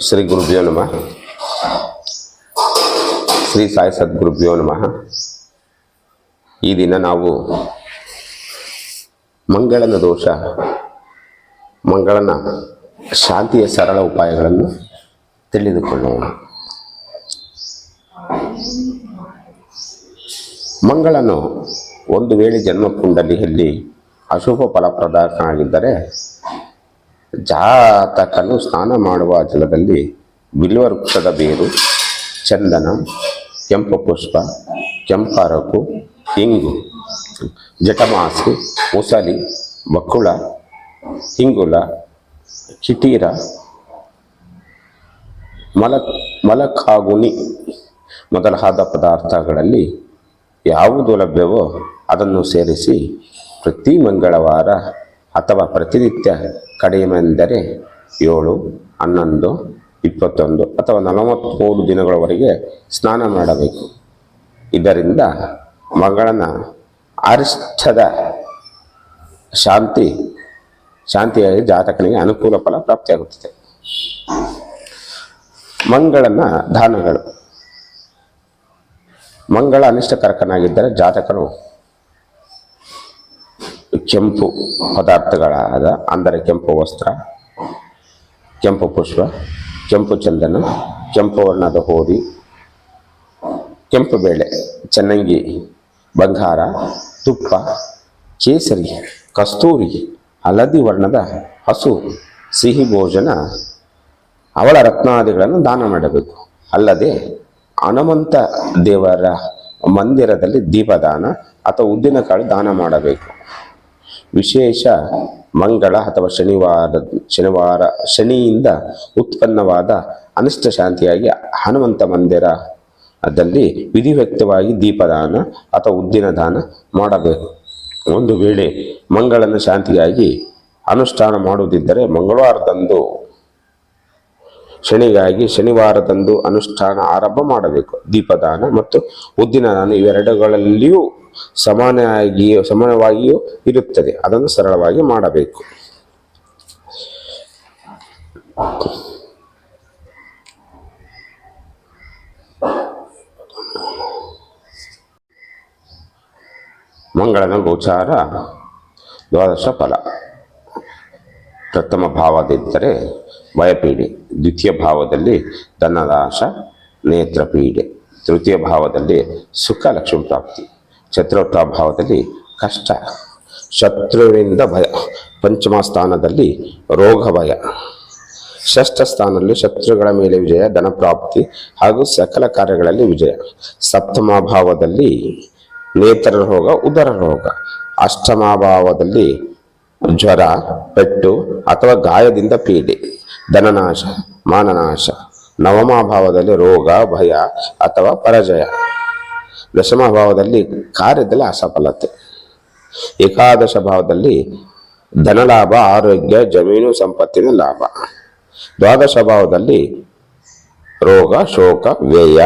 ಶ್ರೀ ಗುರುಭ್ಯೋ ನಮಃ. ಶ್ರೀ ಸಾಯಿ ಸದ್ಗುರುಭ್ಯೋ ನಮಃ. ಈ ದಿನ ನಾವು ಮಂಗಳನ ದೋಷ, ಮಂಗಳನ ಶಾಂತಿಯ ಸರಳ ಉಪಾಯಗಳನ್ನು ತಿಳಿದುಕೊಳ್ಳೋಣ. ಮಂಗಳನು ಒಂದು ವೇಳೆ ಜನ್ಮ ಕುಂಡಲಿಯಲ್ಲಿ ಅಶುಭ ಫಲಪ್ರದಾಯಕನಾಗಿದ್ದರೆ ಜಾತಕನು ಸ್ನಾನ ಮಾಡುವ ಜಲದಲ್ಲಿ ಬಿಲ್ವ ವೃಕ್ಷದ ಬೇರು, ಚಂದನ, ಕೆಂಪು ಪುಷ್ಪ, ಕೆಂಪರಕು, ಇಂಗು ಜಟಮಾಸಿ ಮುಸಲಿ ಬಕ್ಕುಳ ಹಿಂಗುಲ ಕಿಟೀರ, ಮಲ ಮಲಕಾಗುಣಿ ಮೊದಲಾದ ಪದಾರ್ಥಗಳಲ್ಲಿ ಯಾವುದು ಲಭ್ಯವೋ ಅದನ್ನು ಸೇರಿಸಿ ಪ್ರತಿ ಮಂಗಳವಾರ ಅಥವಾ ಪ್ರತಿನಿತ್ಯ ಕಡಿಮೆಂದರೆ ಏಳು, ಹನ್ನೊಂದು, ಇಪ್ಪತ್ತೊಂದು ಅಥವಾ ನಲವತ್ತ್ಮೂರು ದಿನಗಳವರೆಗೆ ಸ್ನಾನ ಮಾಡಬೇಕು. ಇದರಿಂದ ಮಗಳನ ಅರಿಷ್ಟದ ಶಾಂತಿ, ಶಾಂತಿಯಾಗಿ ಜಾತಕನಿಗೆ ಅನುಕೂಲ ಫಲ ಪ್ರಾಪ್ತಿಯಾಗುತ್ತದೆ. ಮಂಗಳನ ದಾನಗಳು. ಮಂಗಳ ಅನಿಷ್ಟಕರಕನಾಗಿದ್ದರೆ ಜಾತಕನು ಕೆಂಪು ಪದಾರ್ಥಗಳಾದ, ಅಂದರೆ ಕೆಂಪು ವಸ್ತ್ರ, ಕೆಂಪು ಪುಷ್ಪ, ಕೆಂಪು ಚಂದನ, ಕೆಂಪು ವರ್ಣದ ಹೋರಿ ಕೆಂಪು ಬೇಳೆ, ಚೆನ್ನಂಗಿ ಬಂಗಾರ, ತುಪ್ಪ, ಕೇಸರಿ, ಕಸ್ತೂರಿ, ಹಳದಿ ವರ್ಣದ ಹಸು, ಸಿಹಿ ಭೋಜನ, ಅವಳ ರತ್ನಾದಿಗಳನ್ನು ದಾನ ಮಾಡಬೇಕು. ಅಲ್ಲದೆ ಹನುಮಂತ ದೇವರ ಮಂದಿರದಲ್ಲಿ ದೀಪದಾನ ಅಥವಾ ಉದ್ದಿನಕಾಳು ದಾನ ಮಾಡಬೇಕು. ವಿಶೇಷ ಮಂಗಳ ಅಥವಾ ಶನಿವಾರ ಶನಿವಾರ, ಶನಿಯಿಂದ ಉತ್ಪನ್ನವಾದ ಅನಿಷ್ಟ ಶಾಂತಿಯಾಗಿ ಹನುಮಂತ ಮಂದಿರದಲ್ಲಿ ವಿಧಿವ್ಯಕ್ತವಾಗಿ ದೀಪದಾನ ಅಥವಾ ಉದ್ದಿನ ದಾನ ಮಾಡಬೇಕು. ಒಂದು ವೇಳೆ ಮಂಗಳನ ಶಾಂತಿಯಾಗಿ ಅನುಷ್ಠಾನ ಮಾಡುವುದಿದ್ದರೆ ಮಂಗಳವಾರದಂದು ಶನಿಗಾಗಿ ಶನಿವಾರದಂದು ಅನುಷ್ಠಾನ ಆರಂಭ ಮಾಡಬೇಕು. ದೀಪದಾನ ಮತ್ತು ಉದ್ದಿನ ದಾನ ಇವೆರಡುಗಳಲ್ಲಿಯೂ ಸಮಾನವಾಗಿ ಸಮಾನವಾಗಿಯೂ ಇರುತ್ತದೆ. ಅದನ್ನು ಸರಳವಾಗಿ ಮಾಡಬೇಕು. ಮಂಗಳನ ಗೋಚಾರ ದ್ವಾದಶ ಫಲ. ಪ್ರಥಮ ಭಾವದಿದ್ದರೆ ಭಯಪೀಡೆ ದ್ವಿತೀಯ ಭಾವದಲ್ಲಿ ಧನದಾಶ ನೇತ್ರಪೀಡೆ. ತೃತೀಯ ಭಾವದಲ್ಲಿ ಸುಖ ಲಕ್ಷ್ಮಿ ಪ್ರಾಪ್ತಿ. ಚತುರ್ಥ ಭಾವದಲ್ಲಿ ಕಷ್ಟ. ಶತ್ರುವಿನಿಂದ ಭಯ. ಪಂಚಮ ಸ್ಥಾನದಲ್ಲಿ ರೋಗ ಭಯ. ಷಷ್ಠ ಸ್ಥಾನದಲ್ಲಿ ಶತ್ರುಗಳ ಮೇಲೆ ವಿಜಯ, ಧನ ಪ್ರಾಪ್ತಿ ಹಾಗೂ ಸಕಲ ಕಾರ್ಯಗಳಲ್ಲಿ ವಿಜಯ. ಸಪ್ತಮ ಭಾವದಲ್ಲಿ ನೇತ್ರ ರೋಗ, ಉದರ ರೋಗ. ಅಷ್ಟಮ ಭಾವದಲ್ಲಿ ಜ್ವರ, ಪೆಟ್ಟು ಅಥವಾ ಗಾಯದಿಂದ ಪೀಡೆ ಧನನಾಶ ಮಾನನಾಶ ನವಮ ಭಾವದಲ್ಲಿ ರೋಗ, ಭಯ ಅಥವಾ ಪರಜಯ. ದಶಮ ಭಾವದಲ್ಲಿ ಕಾರ್ಯದಲ್ಲಿ ಅಸಫಲತೆ. ಏಕಾದಶ ಭಾವದಲ್ಲಿ ಧನಲಾಭ, ಆರೋಗ್ಯ, ಜಮೀನು ಸಂಪತ್ತಿನ ಲಾಭ. ದ್ವಾದಶ ಭಾವದಲ್ಲಿ ರೋಗ, ಶೋಕ, ವ್ಯಯ.